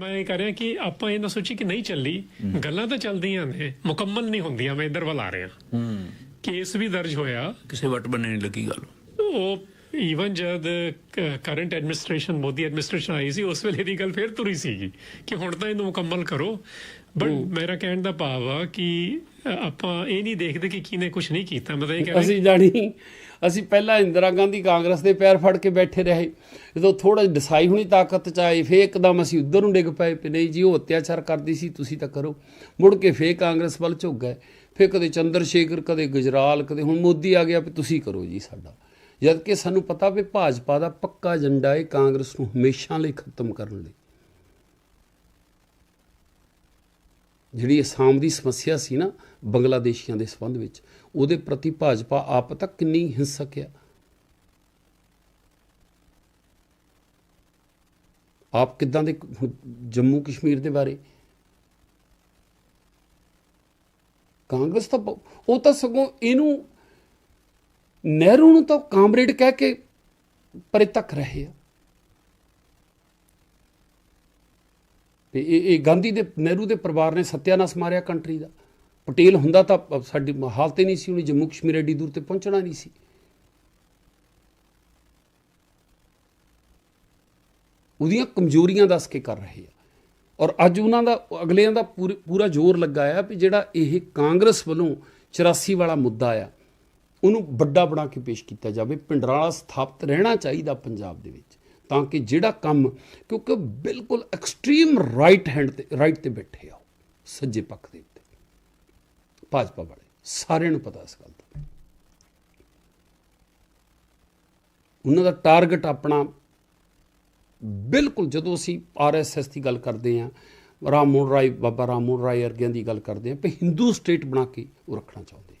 ਮੈਂ ਇਹ ਕਰ ਰਿਹਾ ਕਿ ਆਪਾਂ ਇਹ ਨਾ ਸੋਚੀ ਕਿ ਨਹੀਂ ਚੱਲੀ। ਗੱਲਾਂ ਤਾਂ ਚੱਲਦੀਆਂ ਨੇ ਮੁਕੰਮਲ ਨਹੀਂ ਹੁੰਦੀਆਂ ਮੈਂ ਇੱਧਰ ਵੱਲ ਆ ਰਿਹਾ। ਹੂੰ। ਕੇਸ ਵੀ ਦਰਜ ਹੋਇਆ। ਕਿਸੇ ਵਟ ਬੰਨੇ ਨਹੀਂ ਲੱਗੀ ਗੱਲ। ਉਹ ਈਵਨ ਜਦ ਕਰੰਟ ਐਡਮਿਨਿਸਟ੍ਰੇਸ਼ਨ ਮੋਦੀ ਐਡਮਿਨਿਸਟ੍ਰੇਸ਼ਨ ਆਈ ਸੀ ਉਸ ਵੇਲੇ ਦੀ ਗੱਲ ਫੇਰ ਤੁਰੀ ਸੀਗੀ ਕਿ ਹੁਣ ਤਾਂ ਇਹਨੂੰ ਮੁਕੰਮਲ ਕਰੋ। ਬਟ ਮੇਰਾ ਕਹਿਣ ਦਾ ਭਾਵ ਆ ਕਿ ਆਪਾਂ ਇਹ ਨਹੀਂ ਦੇਖਦੇ ਕਿ ਕਿਨੇ ਕੁਝ ਨਹੀਂ ਕੀਤਾ ਮੈਂ ਤਾਂ ਇਹ ਕਹਿ ਰਿਹਾ ਅਸੀਂ ਜਾਣੀ ਅਸੀਂ ਪਹਿਲਾਂ ਇੰਦਰਾ ਗਾਂਧੀ ਕਾਂਗਰਸ ਦੇ ਪੈਰ ਫੜ ਕੇ ਬੈਠੇ ਰਹੇ। ਜਦੋਂ ਥੋੜਾ ਡਿਸਾਈ ਹੋਣੀ ਤਾਕਤ ਚ ਆਈ ਫੇਰ ਇੱਕਦਮ ਅਸੀਂ ਉਧਰ ਨੂੰ ਡਿੱਗ ਪਏ ਵੀ ਨਹੀਂ ਜੀ ਉਹ ਅਤਿਆਚਾਰ ਕਰਦੀ ਸੀ ਤੁਸੀਂ ਤਾਂ ਕਰੋ। ਮੁੜ ਕੇ ਫੇਰ ਕਾਂਗਰਸ ਵੱਲ ਝੁੱਕ ਗਏ। ਫੇਰ ਕਦੇ ਚੰਦਰ ਸ਼ੇਖਰ ਕਦੇ ਗੁਜਰਾਲ ਕਦੇ ਹੁਣ ਮੋਦੀ ਆ ਗਿਆ ਵੀ ਤੁਸੀਂ ਕਰੋ ਜੀ ਸਾਡਾ। ਜਦ ਕਿ ਸਾਨੂੰ ਪਤਾ ਵੀ ਭਾਜਪਾ ਦਾ ਪੱਕਾ ਏਜੰਡਾ ਹੈ ਕਾਂਗਰਸ ਨੂੰ ਹਮੇਸ਼ਾ ਲਈ ਖਤਮ ਕਰਨ ਲਈ। ਜਿਹੜੀ ਅਸਾਮ ਦੀ ਸਮੱਸਿਆ ਸੀ ਨਾ ਬੰਗਲਾਦੇਸ਼ੀਆਂ ਦੇ ਸੰਬੰਧ ਵਿੱਚ, ਉਹਦੇ ਪ੍ਰਤੀ ਭਾਜਪਾ ਆਪ ਤੱਕ ਕਿੰਨੀ ਹਿੰਸਕ ਆ। ਆਪ ਕਿਦਾਂ ਦੇ ਜੰਮੂ ਕਸ਼ਮੀਰ ਦੇ ਬਾਰੇ? ਕਾਂਗਰਸ ਤਾਂ ਉਹ ਤਾਂ ਸਗੋਂ ਇਹਨੂੰ ਨਹਿਰੂ ਨੂੰ ਤਾਂ ਕਾਮਰੇਡ ਕਹਿ ਕੇ ਪਰੇ ਤੱਕ ਰਹੇ ਆ। ਤੇ ਇਹ ਇਹ ਗਾਂਧੀ ਦੇ, ਨਹਿਰੂ ਦੇ ਪਰਿਵਾਰ ਨੇ ਸਤਿਆਨਾਸ਼ ਮਾਰਿਆ ਕੰਟਰੀ ਦਾ। ਪਟੇਲ ਹੁੰਦਾ ਤਾਂ ਸਾਡੀ ਹਾਲਤ ਹੀ ਨਹੀਂ ਸੀ ਉਹਨੇ ਜੰਮੂ ਕਸ਼ਮੀਰ ਐਡੀ ਦੂਰ ਤੇ ਪਹੁੰਚਣਾ ਨਹੀਂ ਸੀ। ਉਹਦੀਆਂ ਕਮਜ਼ੋਰੀਆਂ ਦੱਸ ਕੇ ਕਰ ਰਹੇ ਆ। ਔਰ ਅੱਜ ਉਹਨਾਂ ਦਾ ਅਗਲਿਆਂ ਦਾ ਪੂਰ- ਪੂਰਾ ਜ਼ੋਰ ਲੱਗਾ ਆ ਵੀ ਜਿਹੜਾ ਇਹ ਕਾਂਗਰਸ ਵੱਲੋਂ 84 ਵਾਲਾ ਮੁੱਦਾ ਆ ਉਹਨੂੰ ਵੱਡਾ ਬਣਾ ਕੇ ਪੇਸ਼ ਕੀਤਾ ਜਾਵੇ। ਪਿੰਡਰਾਲਾ ਸਥਾਪਿਤ ਰਹਿਣਾ ਚਾਹੀਦਾ ਪੰਜਾਬ ਦੇ ਵਿੱਚ ਤਾਂ ਕਿ ਜਿਹੜਾ ਕੰਮ ਕਿਉਂਕਿ ਬਿਲਕੁਲ ਐਕਸਟ੍ਰੀਮ ਰਾਈਟ ਹੈਂਡ ਤੇ ਰਾਈਟ ਤੇ ਬੈਠੇ ਆ ਉਹ, ਸੱਜੇ ਪੱਖ ਦੇ ਭਾਜਪਾ ਵਾਲੇ। ਸਾਰਿਆਂ ਨੂੰ ਪਤਾ ਇਸ ਗੱਲ ਦਾ। ਉਹਨਾਂ ਦਾ ਟਾਰਗੇਟ ਆਪਣਾ ਬਿਲਕੁਲ ਜਦੋਂ ਅਸੀਂ ਆਰਐਸਐਸ ਦੀ ਗੱਲ ਕਰਦੇ ਹਾਂ, ਰਾਮ ਮੋਹਨ ਰਾਏ, ਬਾਬਾ ਰਾਮ ਮੋਹਨ ਰਾਏ ਅਰਗਿਆਂ ਦੀ ਗੱਲ ਕਰਦੇ ਹਾਂ ਵੀ ਹਿੰਦੂ ਸਟੇਟ ਬਣਾ ਕੇ ਉਹ ਰੱਖਣਾ ਚਾਹੁੰਦੇ ਆ।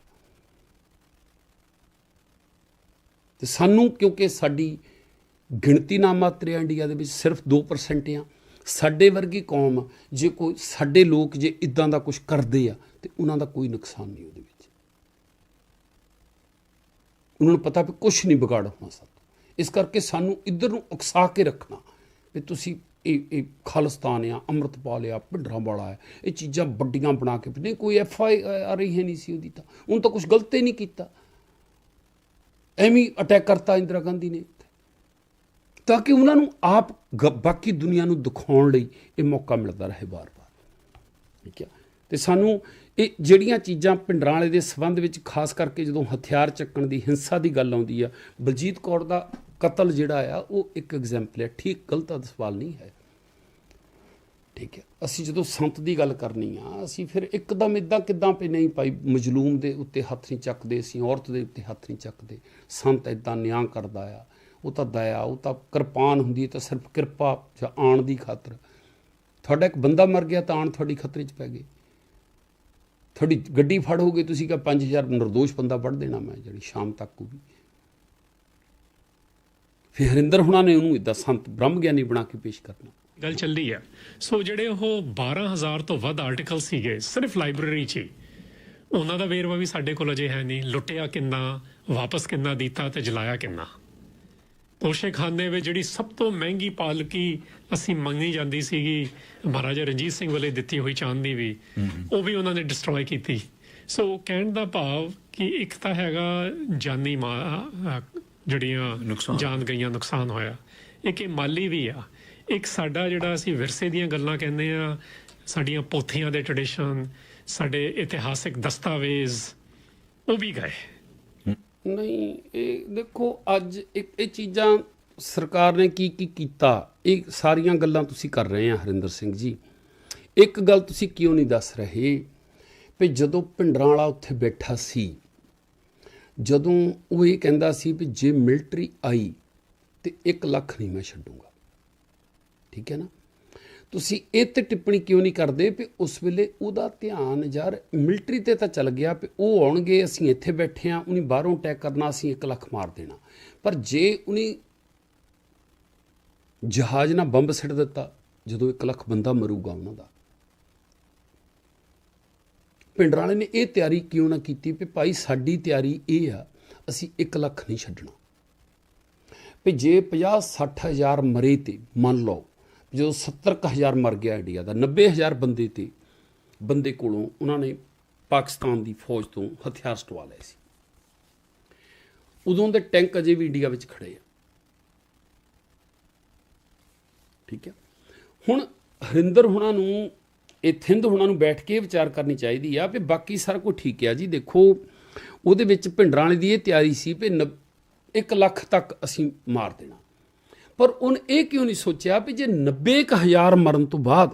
ਤੇ ਸਾਨੂੰ ਕਿਉਂਕਿ ਸਾਡੀ ਗਿਣਤੀ ਨਾ ਮਾਤਰ ਹੈ ਇੰਡੀਆ ਦੇ ਵਿੱਚ, ਸਿਰਫ 2% ਆ। ਸਾਡੇ ਵਰਗੀ ਕੌਮ ਜੇ ਕੋਈ ਸਾਡੇ ਲੋਕ ਜੇ ਇਦਾਂ ਦਾ ਕੁਝ ਕਰਦੇ ਆ, ਤੇ ਉਹਨਾਂ ਦਾ ਕੋਈ ਨੁਕਸਾਨ ਨਹੀਂ ਉਹਦੇ ਵਿੱਚ। ਉਹਨਾਂ ਨੂੰ ਪਤਾ ਵੀ ਕੁਝ ਨਹੀਂ ਵਿਗਾੜ ਹੋਣਾ ਸਾਡਾ ਇਸ ਕਰਕੇ ਸਾਨੂੰ ਇੱਧਰ ਨੂੰ ਉਕਸਾ ਕੇ ਰੱਖਣਾ ਵੀ ਤੁਸੀਂ ਇਹ ਇਹ ਖਾਲਿਸਤਾਨ ਆ, ਅੰਮ੍ਰਿਤਪਾਲ ਆ ਭਿੰਡਰਾਂ ਵਾਲਾ ਹੈ ਇਹ ਚੀਜ਼ਾਂ ਵੱਡੀਆਂ ਬਣਾ ਕੇ ਨਹੀਂ, ਕੋਈ ਐਫ ਆਈ ਆ ਰਹੀ ਹੈ ਨਹੀਂ ਸੀ ਉਹਦੀ ਤਾਂ। ਉਹਨੂੰ ਤਾਂ ਕੁਝ ਗਲਤ ਹੀ ਨਹੀਂ ਕੀਤਾ। ਐਵੇਂ ਅਟੈਕ ਕਰਤਾ ਇੰਦਰਾ ਗਾਂਧੀ ਨੇ। ਤਾਂ ਕਿ ਉਹਨਾਂ ਨੂੰ ਆਪ ਗ- ਬਾਕੀ ਦੁਨੀਆ ਨੂੰ ਦਿਖਾਉਣ ਲਈ ਇਹ ਮੌਕਾ ਮਿਲਦਾ ਰਹੇ ਵਾਰ-ਵਾਰ। ਠੀਕ ਹੈ ਤੇ ਸਾਨੂੰ ਇਹ ਜਿਹੜੀਆਂ ਚੀਜ਼ਾਂ ਪਿੰਡਰਾਂ ਵਾਲੇ ਦੇ ਸਬੰਧ ਵਿੱਚ ਖਾਸ ਕਰਕੇ ਜਦੋਂ ਹਥਿਆਰ ਚੱਕਣ ਦੀ, ਹਿੰਸਾ ਦੀ ਗੱਲ ਆਉਂਦੀ ਆ, ਬਲਜੀਤ ਕੌਰ ਦਾ ਕਤਲ ਜਿਹੜਾ ਆ, ਉਹ ਇੱਕ ਐਗਜ਼ਾਮਪਲ ਹੈ ਠੀਕ ਗਲਤ ਦਾ ਸਵਾਲ ਨਹੀਂ ਹੈ। ਠੀਕ ਹੈ ਅਸੀਂ ਜਦੋਂ ਸੰਤ ਦੀ ਗੱਲ ਕਰਨੀ ਆ, ਅਸੀਂ ਫਿਰ ਇੱਕਦਮ ਇਦਾਂ ਕਿਦਾਂ ਪਈ ਨਹੀਂ ਪਾਈ ਮਜਲੂਮ ਦੇ ਉੱਤੇ ਹੱਥ ਨਹੀਂ ਚੱਕਦੇ, ਅਸੀਂ ਔਰਤ ਦੇ ਉੱਤੇ ਹੱਥ ਨਹੀਂ ਚੱਕਦੇ। ਸੰਤ ਇਦਾਂ ਨਿਆਂ ਕਰਦਾ ਆ। ਉਹ ਤਾਂ ਦਇਆ ਉਹ ਤਾਂ ਕਿਰਪਾਨ ਹੁੰਦੀ ਤਾਂ ਸਿਰਫ ਕਿਰਪਾ ਜਾਂ ਆਣ ਦੀ ਖਾਤਰ। ਤੁਹਾਡਾ ਇੱਕ ਬੰਦਾ ਮਰ ਗਿਆ ਤਾਂ ਆਣ ਤੁਹਾਡੀ ਖਤਰੇ 'ਚ ਪੈ ਗਈ ਤੁਹਾਡੀ ਗੱਡੀ ਫੜ ਹੋ ਗਈ ਤੁਸੀਂ ਕਹਾ 5000 ਨਿਰਦੋਸ਼ ਬੰਦਾ ਵੱਢ ਦੇਣਾ ਮੈਂ ਜਿਹੜੀ ਸ਼ਾਮ ਤੱਕ ਉਹ ਵੀ ਫਿਰ ਹਰਿੰਦਰ ਹੁਣਾਂ ਨੇ ਉਹਨੂੰ ਇਦਾਂ ਸੰਤ ਬ੍ਰਹਮ ਗਿਆਨੀ ਬਣਾ ਕੇ ਪੇਸ਼ ਕਰਨਾ। ਗੱਲ ਚੱਲੀ ਆ ਸੋ ਜਿਹੜੇ ਉਹ 12000 ਤੋਂ ਵੱਧ ਆਰਟੀਕਲ ਸੀਗੇ ਸਿਰਫ ਲਾਇਬ੍ਰੇਰੀ 'ਚ ਹੀ, ਉਹਨਾਂ ਦਾ ਵੇਰਵਾ ਵੀ ਸਾਡੇ ਕੋਲ ਅਜੇ ਹੈ ਨਹੀਂ। ਲੁੱਟਿਆ ਕਿੰਨਾ ਵਾਪਸ ਕਿੰਨਾ ਦਿੱਤਾ ਤੇ ਜਲਾਇਆ ਕਿੰਨਾ। ਤੋਸ਼ੇਖਾਨੇ ਵਿੱਚ ਜਿਹੜੀ ਸਭ ਤੋਂ ਮਹਿੰਗੀ ਪਾਲਕੀ ਅਸੀਂ ਮੰਗੀ ਜਾਂਦੀ ਸੀਗੀ ਮਹਾਰਾਜਾ ਰਣਜੀਤ ਸਿੰਘ ਵੱਲੇ ਦਿੱਤੀ ਹੋਈ ਚਾਂਦੀ ਵੀ ਉਹ ਵੀ ਉਹਨਾਂ ਨੇ ਡਿਸਟਰੋਏ ਕੀਤੀ। ਸੋ ਕਹਿਣ ਦਾ ਭਾਵ ਕਿ ਇੱਕ ਤਾਂ ਹੈਗਾ ਜਾਨੀ ਜਿਹੜੀਆਂ। ਜਾਨ ਗਈਆਂ ਨੁਕਸਾਨ ਹੋਇਆ। ਇੱਕ ਇਹ ਮਾਲੀ ਵੀ ਆ। ਇੱਕ ਸਾਡਾ ਜਿਹੜਾ ਅਸੀਂ ਵਿਰਸੇ ਦੀਆਂ ਗੱਲਾਂ ਕਹਿੰਦੇ ਆ ਸਾਡੀਆਂ ਪੋਥੀਆਂ ਦੇ ਟ੍ਰੈਡੀਸ਼ਨ ਸਾਡੇ ਇਤਿਹਾਸਿਕ ਦਸਤਾਵੇਜ਼ ਉਹ ਵੀ ਗਏ। ਨਹੀਂ, ਇਹ ਦੇਖੋ, ਅੱਜ ਇੱਕ, ਇਹ ਚੀਜ਼ਾਂ ਸਰਕਾਰ ਨੇ ਕੀ ਕੀ ਕੀਤਾ? ਇਹ ਸਾਰੀਆਂ ਗੱਲਾਂ ਤੁਸੀਂ ਕਰ ਰਹੇ ਆ, ਹਰਿੰਦਰ ਸਿੰਘ ਜੀ। ਇੱਕ ਗੱਲ ਤੁਸੀਂ ਕਿਉਂ ਨਹੀਂ ਦੱਸ ਰਹੇ? ਵੀ ਜਦੋਂ ਭਿੰਡਰਾਂ ਵਾਲਾ ਉੱਥੇ ਬੈਠਾ ਸੀ, ਜਦੋਂ ਉਹ ਇਹ ਕਹਿੰਦਾ ਸੀ ਵੀ ਜੇ ਮਿਲਟਰੀ ਆਈ ਤੇ 1 ਲੱਖ ਨਹੀਂ ਮੈਂ ਛੱਡੂੰਗਾ। ਠੀਕ ਹੈ ਨਾ? ਤੁਸੀਂ ਇਹ ਤੇ ਟਿੱਪਣੀ ਕਿਉਂ ਨਹੀਂ ਕਰਦੇ ਵੀ ਉਸ ਵੇਲੇ ਉਹਦਾ ਧਿਆਨ ਯਾਰ ਮਿਲਟਰੀ ਤੇ ਤਾਂ ਚੱਲ ਗਿਆ ਵੀ ਉਹ ਆਉਣਗੇ, ਅਸੀਂ ਇੱਥੇ ਬੈਠੇ ਆ ਉਹਨੇ ਬਾਹਰੋਂ ਅਟੈਕ ਕਰਨਾ, ਅਸੀਂ 1 ਲੱਖ ਮਾਰ ਦੇਣਾ। ਪਰ ਜੇ ਉਹਨੇ ਜਹਾਜ਼ ਨਾਲ ਬੰਬ ਸਿੱਟ ਦਿੱਤਾ, ਜਦੋਂ 1 ਲੱਖ ਬੰਦਾ ਮਰੂਗਾ ਉਹਨਾਂ ਦਾ। ਪਿੰਡਰਾਂ ਵਾਲੇ ਨੇ ਇਹ ਤਿਆਰੀ ਕਿਉਂ ਨਾ ਕੀਤੀ ਵੀ ਭਾਈ ਸਾਡੀ ਤਿਆਰੀ ਇਹ ਆ, ਅਸੀਂ 1 ਲੱਖ ਨਹੀਂ ਛੱਡਣਾ। ਵੀ ਜੇ 50 60 ਹਜ਼ਾਰ ਮਰੇ ਤੇ, ਮੰਨ ਲਓ ਜਦੋਂ 70000 ਮਰ ਗਿਆ ਇੰਡੀਆ ਦਾ 90000 ਬੰਦੇ ਤੇ ਬੰਦੇ ਕੋਲੋਂ ਉਹਨਾਂ ਨੇ ਪਾਕਿਸਤਾਨ ਦੀ ਫੌਜ ਤੋਂ ਹਥਿਆਰ ਸਟਵਾ ਲਏ ਸੀ। ਉਦੋਂ ਦੇ ਟੈਂਕ ਅਜੇ ਵੀ ਇੰਡੀਆ ਵਿੱਚ ਖੜੇ ਆ। ਠੀਕ ਹੈ? ਹੁਣ ਹਰਿੰਦਰ ਹੁਣਾਂ ਨੂੰ, ਇਹ ਥਿੰਦ ਹੁਣਾਂ ਨੂੰ ਬੈਠ ਕੇ ਵਿਚਾਰ ਕਰਨੀ ਚਾਹੀਦੀ ਆ ਵੀ ਬਾਕੀ ਸਾਰਾ ਕੁਝ ਠੀਕ ਆ ਜੀ। ਦੇਖੋ, ਉਹਦੇ ਵਿੱਚ ਭਿੰਡਰਾਂ ਵਾਲੀ ਦੀ ਇਹ ਤਿਆਰੀ ਸੀ ਵੀ 1 ਲੱਖ ਤੱਕ ਅਸੀਂ ਮਾਰ ਦੇਣਾ। ਪਰ ਉਹਨੇ ਇਹ ਕਿਉਂ ਨਹੀਂ ਸੋਚਿਆ ਵੀ ਜੇ 90000 ਮਰਨ ਤੋਂ ਬਾਅਦ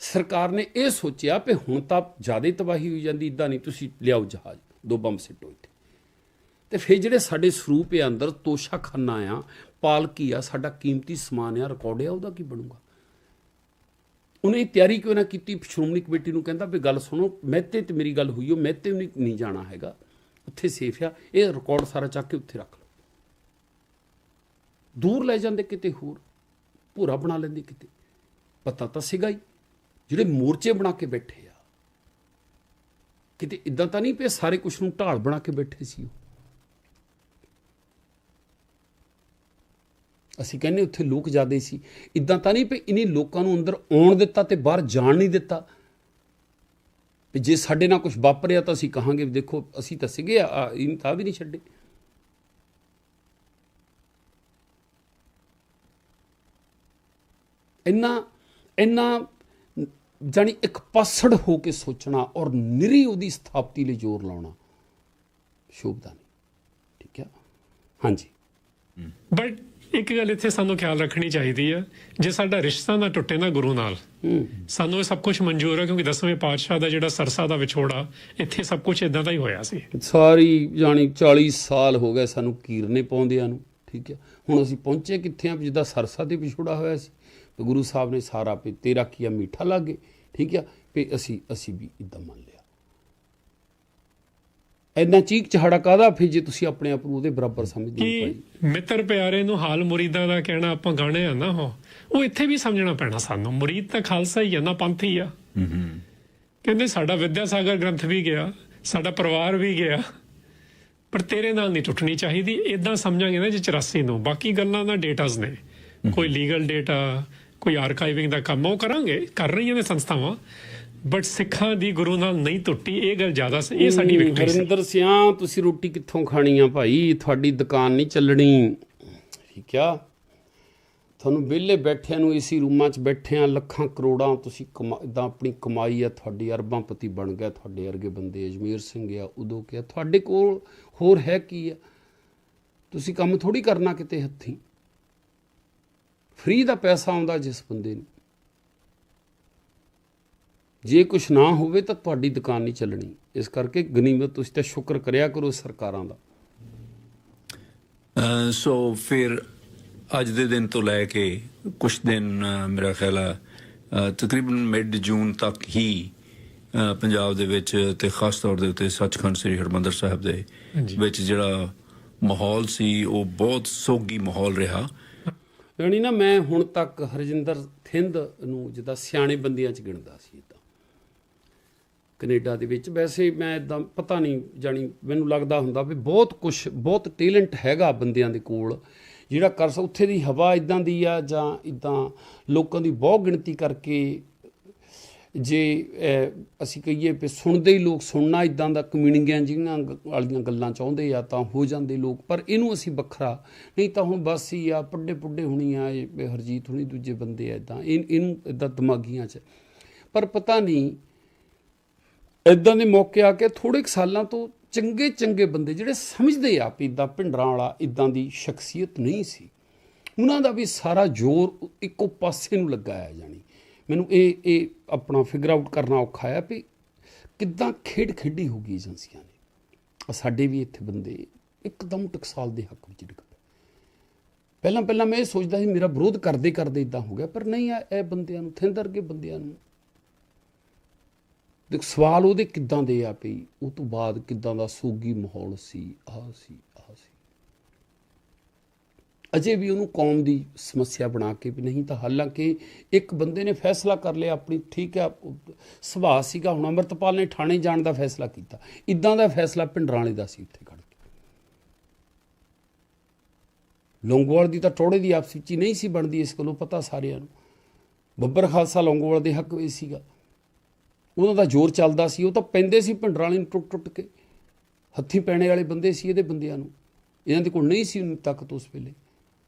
ਸਰਕਾਰ ਨੇ ਇਹ ਸੋਚਿਆ ਵੀ ਹੁਣ ਤਾਂ ਜ਼ਿਆਦਾ ਤਬਾਹੀ ਹੋਈ ਜਾਂਦੀ ਇਦਾਂ ਨਹੀਂ ਤੁਸੀਂ ਲਿਆਓ ਜਹਾਜ਼, ਦੋ ਬੰਬ ਸਿੱਟੋ ਇੱਥੇ। ਤੇ ਫਿਰ ਜਿਹੜੇ ਸਾਡੇ ਸਰੂਪ ਆ ਅੰਦਰ ਤੋਸ਼ਾਖਾਨਾ ਆ, ਪਾਲਕੀ ਆ, ਸਾਡਾ ਕੀਮਤੀ ਸਮਾਨ ਆ ਰਿਕਾਰਡ ਆ, ਉਹਦਾ ਕੀ ਬਣੂਗਾ? ਉਹਨੇ ਇਹ ਤਿਆਰੀ ਕਿਉਂ ਨਾ ਕੀਤੀ? ਸ਼੍ਰੋਮਣੀ ਕਮੇਟੀ ਨੂੰ ਕਹਿੰਦਾ ਵੀ ਗੱਲ ਸੁਣੋ, ਮਹਿਤੇ ਤੇ ਮੇਰੀ ਗੱਲ ਹੋਈ, ਉਹ ਮਹਿਤੇ ਨੂੰ ਨਹੀਂ ਜਾਣਾ ਹੈਗਾ। ਉੱਥੇ ਸੇਫ ਆ, ਇਹ ਰਿਕਾਰਡ ਸਾਰਾ ਚੱਕ ਕੇ ਉੱਥੇ ਰੱਖ ਦੂਰ ਲੈ ਜਾਂਦੇ ਕਿਤੇ ਹੋਰ, ਭੂਰਾ ਬਣਾ ਲੈਂਦੇ ਕਿਤੇ। ਪਤਾ ਤਾਂ ਸੀਗਾ ਹੀ, ਜਿਹੜੇ ਮੋਰਚੇ ਬਣਾ ਕੇ ਬੈਠੇ ਆ। ਕਿਤੇ ਇਦਾਂ ਤਾਂ ਨਹੀਂ ਪਏ ਸਾਰੇ ਕੁਝ ਨੂੰ ਢਾਲ ਬਣਾ ਕੇ ਬੈਠੇ ਸੀ ਉਹ। ਅਸੀਂ ਕਹਿੰਦੇ ਉੱਥੇ ਲੋਕ ਜ਼ਿਆਦੇ ਸੀ। ਇਦਾਂ ਤਾਂ ਨਹੀਂ ਪਈ ਇਨੀ ਲੋਕਾਂ ਨੂੰ ਅੰਦਰ ਆਉਣ ਦਿੱਤਾ ਤੇ ਬਾਹਰ ਜਾਣ ਨਹੀਂ ਦਿੱਤਾ। ਵੀ ਜੇ ਸਾਡੇ ਨਾਲ ਕੁਝ ਵਾਪਰਿਆ ਤਾਂ ਅਸੀਂ ਕਹਾਂਗੇ ਵੀ ਦੇਖੋ, ਅਸੀਂ ਤਾਂ ਸੀਗੇ ਆ, ਇਹਨ ਤਾਂ ਵੀ ਨਹੀਂ ਛੱਡੇ। ਇੰਨਾ ਇੰਨਾ ਜਾਨੀ ਇੱਕ ਪਾਸੜ ਹੋ ਕੇ ਸੋਚਣਾ ਔਰ ਨਿਰੀ ਉਹਦੀ ਸਥਾਪਤੀ ਲਈ ਜ਼ੋਰ ਲਾਉਣਾ ਸ਼ੋਭਦਾ ਨਹੀਂ ਠੀਕ ਹੈ ਹਾਂਜੀ। ਬਟ ਇੱਕ ਗੱਲ ਇੱਥੇ ਸਾਨੂੰ ਖਿਆਲ ਰੱਖਣੀ ਚਾਹੀਦੀ ਹੈ ਜੇ ਸਾਡਾ ਰਿਸ਼ਤਾ ਨਾ ਟੁੱਟੇ ਨਾ ਗੁਰੂ ਨਾਲ ਸਾਨੂੰ ਇਹ ਸਭ ਕੁਝ ਮਨਜ਼ੂਰ ਹੈ ਕਿਉਂਕਿ ਦਸਵੇਂ ਪਾਤਸ਼ਾਹ ਦਾ ਜਿਹੜਾ ਸਰਸਾ ਦਾ ਵਿਛੋੜਾ ਇੱਥੇ ਸਭ ਕੁਝ ਇਦਾਂ ਦਾ ਹੀ ਹੋਇਆ ਸੀ। ਸਾਰੀ ਜਾਣੀ 40 ਸਾਲ ਹੋ ਗਏ ਸਾਨੂੰ ਕੀਰਨੇ ਪਾਉਂਦਿਆਂ ਨੂੰ ਠੀਕ ਹੈ ਹੁਣ ਅਸੀਂ ਪਹੁੰਚੇ ਕਿੱਥੇ ਆ ਜਿੱਦਾਂ ਸਰਸਾ ਤੇ ਵਿਛੋੜਾ ਹੋਇਆ ਸੀ। ਤੇ ਗੁਰੂ ਸਾਹਿਬ ਨੇ ਸਾਰਾ ਵੀ ਤੇਰਾ ਕੀਆ ਮਿੱਠਾ ਲੱਗੇ? ਠੀਕ ਹੈ ਵੀ ਅਸੀਂ ਅਸੀਂ ਵੀ ਇਦਾਂ ਮੰਨ ਲਿਆ। ਇੰਨਾ ਚੀਕ ਚਹਾੜਾ ਕਾਦਾ ਫਿਰ ਜੇ ਤੁਸੀਂ ਆਪਣੇ ਆਪ ਨੂੰ ਉਹਦੇ ਬਰਾਬਰ ਸਮਝਦੇ ਹੋ ਕਿ ਭਾਈ? ਮਿੱਤਰ ਪਿਆਰੇ ਨੂੰ ਹਾਲ ਮੁਰੀਦਾਂ ਦਾ ਕਹਿਣਾ ਆਪਾਂ ਗਾਣੇ ਆ ਨਾ ਉਹ ਉਹ ਇੱਥੇ ਵੀ ਸਮਝਣਾ ਪੈਣਾ ਸਾਨੂੰ। ਮੁਰੀਦ ਤਾਂ ਖਾਲਸਾ ਹੀ ਆ ਨਾ ਪੰਥੀ ਆ। ਕਹਿੰਦੇ ਸਾਡਾ ਵਿਦਿਆ ਸਾਗਰ ਗ੍ਰੰਥ ਵੀ ਗਿਆ ਸਾਡਾ ਪਰਿਵਾਰ ਵੀ ਗਿਆ ਪਰ ਤੇਰੇ ਨਾਲ ਨਹੀਂ ਟੁੱਟਣੀ ਚਾਹੀਦੀ। ਇਦਾਂ ਸਮਝਾਂਗੇ ਨਾ ਜੇ 84 ਨੂੰ। ਬਾਕੀ ਗੱਲਾਂ ਦਾ ਡੇਟਾਸ ਨੇ। ਕੋਈ ਲੀਗਲ ਡੇਟਾ ਕੋਈ ਆਰਕਾਈਵਿੰਗ ਦਾ ਕੰਮ ਉਹ ਕਰਾਂਗੇ ਕਰ ਰਹੀਆਂ ਨੇ ਸੰਸਥਾਵਾਂ ਬਟ ਸਿੱਖਾਂ ਦੀ ਗੁਰੂ ਨਾਲ ਨਹੀਂ ਟੁੱਟੀ ਇਹ ਗੱਲ ਜ਼ਿਆਦਾ ਸੀ ਇਹ ਸਾਡੀ ਵਿਕਟਰੀ ਸੀ। ਹਰਿੰਦਰ ਸਿਆਂ ਤੁਸੀਂ ਰੋਟੀ ਕਿੱਥੋਂ ਖਾਣੀ ਆ ਭਾਈ? ਤੁਹਾਡੀ ਦੁਕਾਨ ਨਹੀਂ ਚੱਲਣੀ। ਠੀਕ ਆ? ਤੁਹਾਨੂੰ ਵਿਹਲੇ ਬੈਠਿਆਂ ਨੂੰ ਏਸੀ ਰੂਮਾਂ 'ਚ ਬੈਠਿਆਂ ਲੱਖਾਂ ਕਰੋੜਾਂ ਤੁਸੀਂ ਇਦਾਂ ਆਪਣੀ ਕਮਾਈ ਆ ਤੁਹਾਡੀ ਅਰਬਾਂਪਤੀ ਬਣ ਗਿਆ ਤੁਹਾਡੇ ਵਰਗੇ ਬੰਦੇ ਅਜਮੇਰ ਸਿੰਘ ਆ ਉਦੋਂ ਕਿਹਾ ਤੁਹਾਡੇ ਕੋਲ ਹੋਰ ਹੈ ਕੀ ਆ? ਤੁਸੀਂ ਕੰਮ ਥੋੜੀ ਕਰਨਾ ਕਿਤੇ ਹੱਥੀਂ? ਫ੍ਰੀ ਦਾ ਪੈਸਾ ਆਉਂਦਾ ਜਿਸ ਬੰਦੇ ਨੂੰ। ਜੇ ਕੁਝ ਨਾ ਹੋਵੇ ਤਾਂ ਤੁਹਾਡੀ ਦੁਕਾਨ ਨਹੀਂ ਚੱਲਣੀ। ਇਸ ਕਰਕੇ ਗਨੀਮਤ ਤੁਸੀਂ ਤਾਂ ਸ਼ੁਕਰ ਕਰਿਆ ਕਰੋ ਸਰਕਾਰਾਂ ਦਾ। ਸੋ ਫਿਰ ਅੱਜ ਦੇ ਦਿਨ ਤੋਂ ਲੈ ਕੇ ਕੁਝ ਦਿਨ ਮੇਰਾ ਖਿਆਲ ਹੈ ਅਹ ਤਕਰੀਬਨ ਮਿਡ ਜੂਨ ਤੱਕ ਹੀ ਪੰਜਾਬ ਦੇ ਵਿੱਚ ਤੇ ਖਾਸ ਤੌਰ ਦੇ ਉੱਤੇ ਸੱਚਖੰਡ ਸ੍ਰੀ ਹਰਮੰਦਰ ਸਾਹਿਬ ਦੇ ਵਿੱਚ ਜਿਹੜਾ ਮਾਹੌਲ ਸੀ ਉਹ ਬਹੁਤ ਸੋਗੀ ਮਾਹੌਲ ਰਿਹਾ। ਯਾਨੀ ਨਾ ਮੈਂ ਹੁਣ ਤੱਕ ਹਰਜਿੰਦਰ ਥਿੰਦ ਨੂੰ ਜਿੱਦਾਂ ਸਿਆਣੇ ਬੰਦਿਆਂ 'ਚ ਗਿਣਦਾ ਸੀ ਇਦਾਂ ਕੈਨੇਡਾ ਦੇ ਵਿੱਚ ਵੈਸੇ ਮੈਂ ਇਦਾਂ ਪਤਾ ਨਹੀਂ, ਜਾਣੀ ਮੈਨੂੰ ਲੱਗਦਾ ਹੁੰਦਾ ਵੀ ਬਹੁਤ ਕੁਝ ਬਹੁਤ ਟੈਲੈਂਟ ਹੈਗਾ ਬੰਦਿਆਂ ਦੇ ਕੋਲ, ਜਿਹੜਾ ਕਰ ਉੱਥੇ ਦੀ ਹਵਾ ਇਦਾਂ ਦੀ ਆ ਜਾਂ ਇਦਾਂ ਲੋਕਾਂ ਦੀ ਬਹੁਤ ਗਿਣਤੀ ਕਰਕੇ ਜੇ ਅਸੀਂ ਕਹੀਏ ਵੀ ਸੁਣਦੇ ਹੀ ਲੋਕ ਸੁਣਨਾ ਇਦਾਂ ਦਾ ਕਮਿਊਨਿੰਗਾਂ ਜਿਹੀਆਂ ਗ- ਵਾਲੀਆਂ ਗੱਲਾਂ ਚਾਹੁੰਦੇ ਆ ਤਾਂ ਹੋ ਜਾਂਦੇ ਲੋਕ, ਪਰ ਇਹਨੂੰ ਅਸੀਂ ਵੱਖਰਾ, ਨਹੀਂ ਤਾਂ ਹੁਣ ਬਸ ਹੀ ਆ ਪੱਡੇ ਪੁੱਡੇ ਹੁਣੀ ਆ ਇਹ ਹਰਜੀਤ ਹੁਣੀ ਦੂਜੇ ਬੰਦੇ ਆ ਇਦਾਂ ਇਹਨੂੰ ਇਦਾਂ ਦਿਮਾਗੀਆਂ 'ਚ। ਪਰ ਪਤਾ ਨਹੀਂ ਇਦਾਂ ਦੇ ਮੌਕੇ ਆ ਕੇ ਥੋੜੇ ਕੁ ਸਾਲਾਂ ਤੋਂ ਚੰਗੇ ਚੰਗੇ ਬੰਦੇ ਜਿਹੜੇ ਸਮਝਦੇ ਆ ਵੀ ਇਦਾਂ ਭਿੰਡਰਾਂ ਵਾਲਾ ਇਦਾਂ ਦੀ ਸ਼ਖਸੀਅਤ ਨਹੀਂ ਸੀ। ਉਹਨਾਂ ਦਾ ਵੀ ਸਾਰਾ ਜ਼ੋਰ ਇੱਕੋ ਪਾਸੇ ਨੂੰ ਲੱਗਾ ਆ ਜਾਣੀ। ਮੈਨੂੰ ਇਹ ਇਹ ਆਪਣਾ ਫਿਗਰ ਆਊਟ ਕਰਨਾ ਔਖਾ ਆ ਵੀ ਕਿੱਦਾਂ ਖੇਡ ਖੇਡੀ ਹੋ ਗਈ ਏਜੰਸੀਆਂ ਨੇ। ਸਾਡੇ ਵੀ ਇੱਥੇ ਬੰਦੇ ਇੱਕਦਮ ਟਕਸਾਲ ਦੇ ਹੱਕ ਵਿੱਚ ਡਿੱਗ ਪਏ। ਪਹਿਲਾਂ ਪਹਿਲਾਂ ਮੈਂ ਇਹ ਸੋਚਦਾ ਸੀ ਮੇਰਾ ਵਿਰੋਧ ਕਰਦੇ ਕਰਦੇ ਇਦਾਂ ਹੋ ਗਿਆ, ਪਰ ਨਹੀਂ ਆ, ਇਹ ਬੰਦਿਆਂ ਨੂੰ, ਥਿੰਦਰ ਕੇ ਬੰਦਿਆਂ ਨੂੰ। ਦੇਖ, ਸਵਾਲ ਉਹਦੇ ਕਿੱਦਾਂ ਦੇ ਆ ਪਈ ਉਹ ਤੋਂ ਬਾਅਦ ਕਿੱਦਾਂ ਦਾ ਸੋਗੀ ਮਾਹੌਲ ਸੀ ਆਹ ਸੀ ਆਹ ਸੀ ਅਜੇ ਵੀ ਉਹਨੂੰ ਕੌਮ ਦੀ ਸਮੱਸਿਆ ਬਣਾ ਕੇ ਵੀ ਨਹੀਂ ਤਾਂ ਹਾਲਾਂਕਿ ਇੱਕ ਬੰਦੇ ਨੇ ਫੈਸਲਾ ਕਰ ਲਿਆ, ਆਪਣੀ ਠੀਕ ਹੈ ਸੁਭਾਅ ਸੀਗਾ ਹੁਣ ਅਮਰਤਪਾਲ ਨੇ ਥਾਣੇ ਜਾਣ ਦਾ ਫੈਸਲਾ ਕੀਤਾ। ਇਦਾਂ ਦਾ ਫੈਸਲਾ ਪਿੰਡਰਾਂ ਦਾ ਸੀ ਉੱਥੇ ਖੜ ਕੇ। ਲੌਂਗੋਵਾਲ ਦੀ ਤਾਂ ਟੋੜੇ ਦੀ ਆਪਸ ਵਿੱਚ ਹੀ ਨਹੀਂ ਸੀ ਬਣਦੀ ਇਸ ਕੋਲੋਂ ਪਤਾ ਸਾਰਿਆਂ ਨੂੰ। ਬੱਬਰ ਖਾਲਸਾ ਲੌਂਗੋਵਾਲ ਦੇ ਹੱਕ ਵਿੱਚ ਸੀਗਾ। ਉਹਨਾਂ ਦਾ ਜ਼ੋਰ ਚੱਲਦਾ ਸੀ, ਉਹ ਤਾਂ ਪੈਂਦੇ ਸੀ ਭਿੰਡਰਾਂ ਨੂੰ ਟੁੱਟ ਟੁੱਟ ਕੇ। ਹੱਥੀਂ ਪੈਣੇ ਵਾਲੇ ਬੰਦੇ ਸੀ ਇਹਦੇ ਬੰਦਿਆਂ ਨੂੰ। ਇਹਨਾਂ ਦੇ ਕੋਲ ਨਹੀਂ ਸੀ ਉਨੀ ਤਾਕਤ ਉਸ ਵੇਲੇ।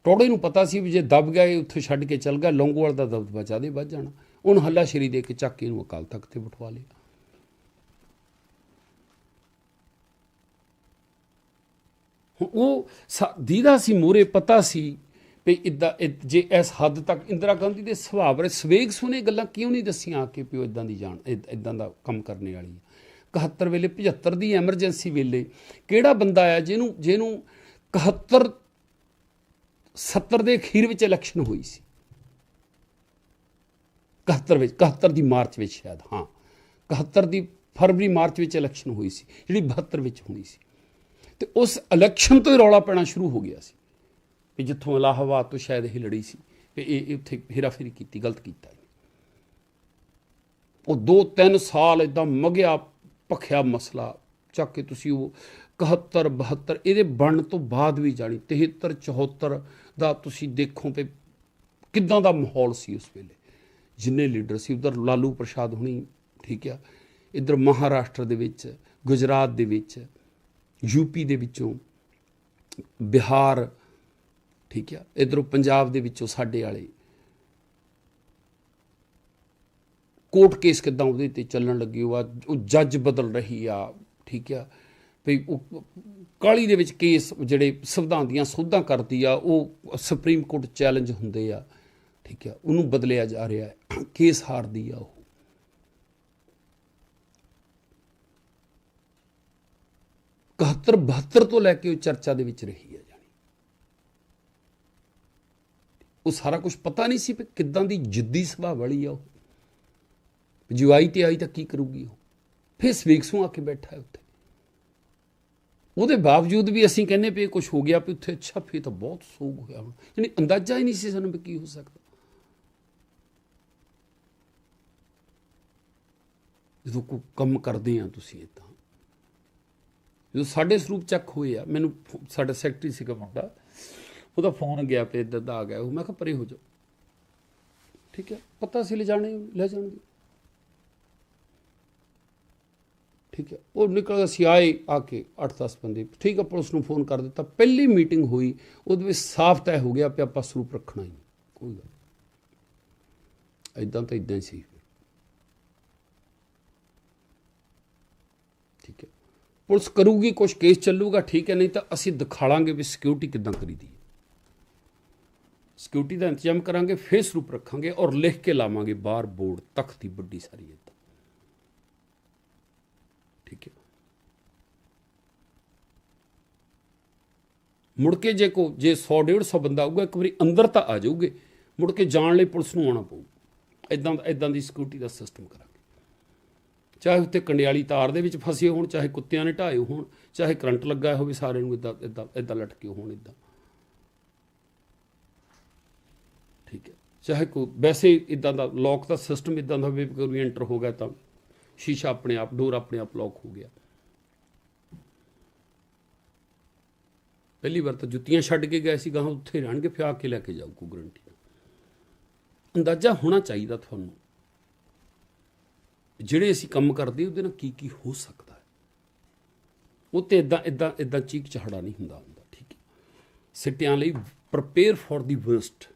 ਟੋੜੇ ਨੂੰ ਪਤਾ ਸੀ ਵੀ ਜੇ ਦਬ ਗਿਆ, ਇਹ ਉੱਥੇ ਛੱਡ ਕੇ ਚੱਲ ਗਿਆ, ਲੌਂਗੋਵਾਲ ਦਾ ਦਬਦਬਾ ਜ਼ਿਆਦੇ ਵੱਧ ਜਾਣਾ। ਉਹਨੂੰ ਹੱਲਾ ਸ਼ਰੀ ਦੇ ਕੇ ਚੱਕ ਕੇ ਇਹਨੂੰ ਅਕਾਲ ਤਖਤ ਤੇ ਬਿਠਵਾ ਲਿਆ। ਉਹ ਦੀਦਾ ਸੀ ਮੂਰੇ ਪਤਾ ਸੀ ਵੀ ਇਦਾਂ ਜੇ ਇਸ ਹੱਦ ਤੱਕ ਇੰਦਰਾ ਗਾਂਧੀ ਦੇ ਸੁਭਾਅ ਬਾਰੇ ਸਵੇਗ ਸੁਨੇ ਗੱਲਾਂ ਕਿਉਂ ਨਹੀਂ ਦੱਸੀਆਂ ਆ ਕੇ ਪਿਓ ਇਦਾਂ ਦੀ ਜਾਣ, ਇਦਾਂ ਦਾ ਕੰਮ ਕਰਨੇ ਵਾਲੀ 71 ਵੇਲੇ 75 ਦੀ ਐਮਰਜੈਂਸੀ ਵੇਲੇ ਕਿਹੜਾ ਬੰਦਾ ਆ ਜਿਹਨੂੰ ਜਿਹਨੂੰ 71 70 ਦੇ ਅਖੀਰ ਵਿੱਚ ਇਲੈਕਸ਼ਨ ਹੋਈ ਸੀ। 71 ਵਿੱਚ 71 ਦੀ ਮਾਰਚ ਵਿੱਚ ਸ਼ਾਇਦ, ਹਾਂ। 71 ਦੀ ਫਰਵਰੀ, ਮਾਰਚ ਵਿੱਚ ਇਲੈਕਸ਼ਨ ਹੋਈ ਸੀ, ਜਿਹੜੀ 72 ਵਿੱਚ ਹੋਣੀ ਸੀ। ਤੇ ਉਸ ਇਲੈਕਸ਼ਨ ਤੋਂ ਹੀ ਰੌਲਾ ਪੈਣਾ ਸ਼ੁਰੂ ਹੋ ਗਿਆ ਸੀ ਵੀ ਜਿੱਥੋਂ ਇਲਾਹਾਬਾਦ ਤੋਂ ਸ਼ਾਇਦ ਇਹ ਲੜੀ ਸੀ ਵੀ ਇਹ ਉੱਥੇ ਹੇਰਾਫੇਰੀ ਕੀਤੀ, ਗਲਤ ਕੀਤਾ ਇਹਨੇ। ਉਹ 2-3 ਸਾਲ ਇਦਾਂ ਮਗਿਆ, ਭਖਿਆ ਮਸਲਾ, ਚੱਕ ਕੇ ਤੁਸੀਂ ਉਹ 71 72 ਇਹਦੇ ਬਣਨ ਤੋਂ ਬਾਅਦ ਵੀ ਜਾਣੀ 73 74 ਦਾ ਤੁਸੀਂ ਦੇਖੋ ਵੀ ਕਿੱਦਾਂ ਦਾ ਮਾਹੌਲ ਸੀ ਉਸ ਵੇਲੇ। ਜਿੰਨੇ ਲੀਡਰ ਸੀ, ਉਧਰ ਲਾਲੂ ਪ੍ਰਸ਼ਾਦ ਹੁਣੀ ਠੀਕ ਆ, ਇਧਰ ਮਹਾਰਾਸ਼ਟਰ ਦੇ ਵਿੱਚ, ਗੁਜਰਾਤ ਦੇ ਵਿੱਚ ਯੂਪੀ ਦੇ ਵਿੱਚੋਂ, ਬਿਹਾਰ ਠੀਕ ਆ, ਇਧਰੋਂ ਪੰਜਾਬ ਦੇ ਵਿੱਚੋਂ ਸਾਡੇ ਵਾਲੇ। ਕੋਰਟ ਕੇਸ ਕਿਦਾਂ ਉਹਦੇ ਤੇ ਚੱਲਣ ਲੱਗੇ, ਉਹ ਆ ਉਹ ਜੱਜ ਬਦਲ ਰਹੀ ਆ, ਠੀਕ ਆ। ਵੀ ਉਹ ਕਾਲੀ ਦੇ ਵਿੱਚ ਕੇਸ ਜਿਹੜੇ ਸੰਵਿਧਾਨ ਦੀਆਂ ਸੋਧਾਂ ਕਰਦੀ ਆ, ਉਹ ਸੁਪਰੀਮ ਕੋਰਟ ਚੈਲੰਜ ਹੁੰਦੇ ਆ, ਠੀਕ ਆ, ਉਹਨੂੰ ਬਦਲਿਆ ਜਾ ਰਿਹਾ ਹੈ, ਕੇਸ ਹਾਰਦੀ ਆ ਉਹ। ਇਕਹੱਤਰ 72 ਤੋਂ ਲੈ ਕੇ ਉਹ ਚਰਚਾ ਦੇ ਵਿੱਚ ਰਹੀ ਹੈ ਜਾਣੀ। ਉਹ ਸਾਰਾ ਕੁਝ ਪਤਾ ਨਹੀਂ ਸੀ ਕਿ ਕਿੱਦਾਂ ਦੀ ਜਿੱਦੀ ਸੁਭਾਅ ਵਾਲੀ ਆ ਉਹ। ਜੋ ਆਈ ਤੇ ਆਈ ਤਾਂ ਕੀ ਕਰੂਗੀ ਉਹ? ਫਿਰ ਸਵੇਕਸੋਂ ਆ ਕੇ ਬੈਠਾ ਹੈ ਉੱਥੇ। ਉਹਦੇ ਬਾਵਜੂਦ ਵੀ ਅਸੀਂ ਕਹਿੰਨੇ ਪਏ ਕੁਝ ਹੋ ਗਿਆ ਵੀ ਉੱਥੇ ਅੱਛਾ ਫੇ ਤਾਂ ਬਹੁਤ ਸੋਗ ਹੋਇਆ ਹੁਣ। ਯਾਨੀ ਅੰਦਾਜ਼ਾ ਹੀ ਨਹੀਂ ਸੀ ਸਾਨੂੰ ਵੀ ਕੀ ਹੋ ਸਕਦਾ। ਜਦੋਂ ਕੋਈ ਕੰਮ ਕਰਦੇ ਆ ਤੁਸੀਂ ਇਦਾਂ ਜਦੋਂ ਸਾਡੇ ਸਰੂਪ ਚੱਕ ਹੋਏ ਆ, ਮੈਨੂੰ ਫੋ- ਸਾਡਾ ਸੈਕਟਰੀ ਸੀਗਾ ਮੁੰਡਾ, ਉਹਦਾ ਫੋਨ ਗਿਆ ਪੇ ਇਦਾਂ ਦਾ ਆ ਗਿਆ, ਉਹ ਮੈਂ ਕਿਹਾ ਪਰੇ ਹੋ ਜਾ ਠੀਕ ਹੈ, ਪਤਾ ਸੀ ਲੈ ਜਾਣੇ, ਲੈ ਜਾਣਗੇ। ਠੀਕ ਹੈ। ਉਹ ਨਿਕਲ ਅਸੀਂ ਆਏ ਆ ਕੇ 8-10 ਬੰਦੇ। ਠੀਕ ਹੈ, ਪੁਲਿਸ ਨੂੰ ਫੋਨ ਕਰ ਦਿੱਤਾ। ਪਹਿਲੀ ਮੀਟਿੰਗ ਹੋਈ, ਉਹਦੇ ਵਿੱਚ ਸਾਫ਼ ਤੈਅ ਹੋ ਗਿਆ ਕਿ ਆਪਾਂ ਸਰੂਪ ਰੱਖਣਾ ਹੀ ਕੋਈ ਗੱਲ ਇਦਾਂ ਤਾਂ ਇਦਾਂ ਹੀ ਸੀ। ਠੀਕ ਹੈ। ਪੁਲਿਸ ਕਰੂਗੀ ਕੁਝ ਕੇਸ ਚੱਲੂਗਾ, ਠੀਕ ਹੈ, ਨਹੀਂ ਤਾਂ ਅਸੀਂ ਦਿਖਾਲਾਂਗੇ ਵੀ ਸਿਕਿਉਰਿਟੀ ਕਿੱਦਾਂ ਕਰੀਦੀ ਹੈ। ਸਿਕਿਉਰਿਟੀ ਦਾ ਇੰਤਜ਼ਾਮ ਕਰਾਂਗੇ ਫੇਸ ਸਰੂਪ ਰੱਖਾਂਗੇ ਔਰ ਲਿਖ ਕੇ ਲਾਵਾਂਗੇ ਬਾਹਰ ਬੋਰਡ ਤਖਤ ਦੀ ਵੱਡੀ ਸਾਰੀ ਇਦਾਂ ਠੀਕ ਹੈ ਮੁੜ ਕੇ ਜੇ ਕੋ ਜੇ 100 150 ਬੰਦਾ ਆਊਗਾ, ਇੱਕ ਵਾਰੀ ਅੰਦਰ ਤਾਂ ਆ ਜਾਊਗੇ। ਮੁੜ ਕੇ ਜਾਣ ਲਈ ਪੁਲਿਸ ਨੂੰ ਆਉਣਾ ਪਊ। ਇਦਾਂ ਇਦਾਂ ਦੀ ਸਿਕਿਉਰਿਟੀ ਦਾ ਸਿਸਟਮ ਕਰਾਂਗੇ। ਚਾਹੇ ਉੱਤੇ ਕੰਡਿਆਲੀ ਤਾਰ ਦੇ ਵਿੱਚ ਫਸੇ ਹੋਣ, ਚਾਹੇ ਕੁੱਤਿਆਂ ਨੇ ਢਾਏ ਹੋਣ, ਚਾਹੇ ਕਰੰਟ ਲੱਗਾ ਹੋਵੇ, ਸਾਰਿਆਂ ਨੂੰ ਇਦਾਂ ਇਦਾਂ ਇਦਾਂ ਲਟਕੇ ਹੋਣ ਇਦਾਂ ਠੀਕ ਹੈ। ਚਾਹੇ ਕੋ ਵੈਸੇ ਇਦਾਂ ਦਾ ਲੌਕ ਦਾ ਸਿਸਟਮ ਇਦਾਂ ਦਾ ਹੋਵੇ ਕੋਈ ਐਂਟਰ ਹੋ ਗਿਆ ਤਾਂ ਸ਼ੀਸ਼ਾ ਆਪਣੇ ਆਪ ਡੋਰ ਆਪਣੇ ਆਪ ਲੌਕ ਹੋ ਗਿਆ। ਪਹਿਲੀ ਵਾਰ ਤਾਂ ਜੁੱਤੀਆਂ ਛੱਡ ਕੇ ਗਏ ਸੀ, ਗਾਹਾਂ ਉੱਥੇ ਰਹਿਣਗੇ, ਫਿਰ ਆ ਕੇ ਲੈ ਕੇ ਜਾਊ ਕੋ ਗਰੰਟੀ ਅੰਦਾਜ਼ਾ ਹੋਣਾ ਚਾਹੀਦਾ ਤੁਹਾਨੂੰ। ਜਿਹੜੇ ਅਸੀਂ ਕੰਮ ਕਰਦੇ, ਉਹਦੇ ਨਾਲ ਕੀ ਕੀ ਹੋ ਸਕਦਾ ਹੈ। ਉਹ ਤੇ ਇਦਾਂ ਇਦਾਂ ਇਦਾਂ ਚੀਕ ਚਹੜਾ ਨਹੀਂ ਹੁੰਦਾ ਹੁੰਦਾ, ਠੀਕ ਹੈ। ਸਿੱਟਿਆਂ ਲਈ ਪ੍ਰਪੇਅਰ ਫॉर ਦੀ ਵਰਸਟ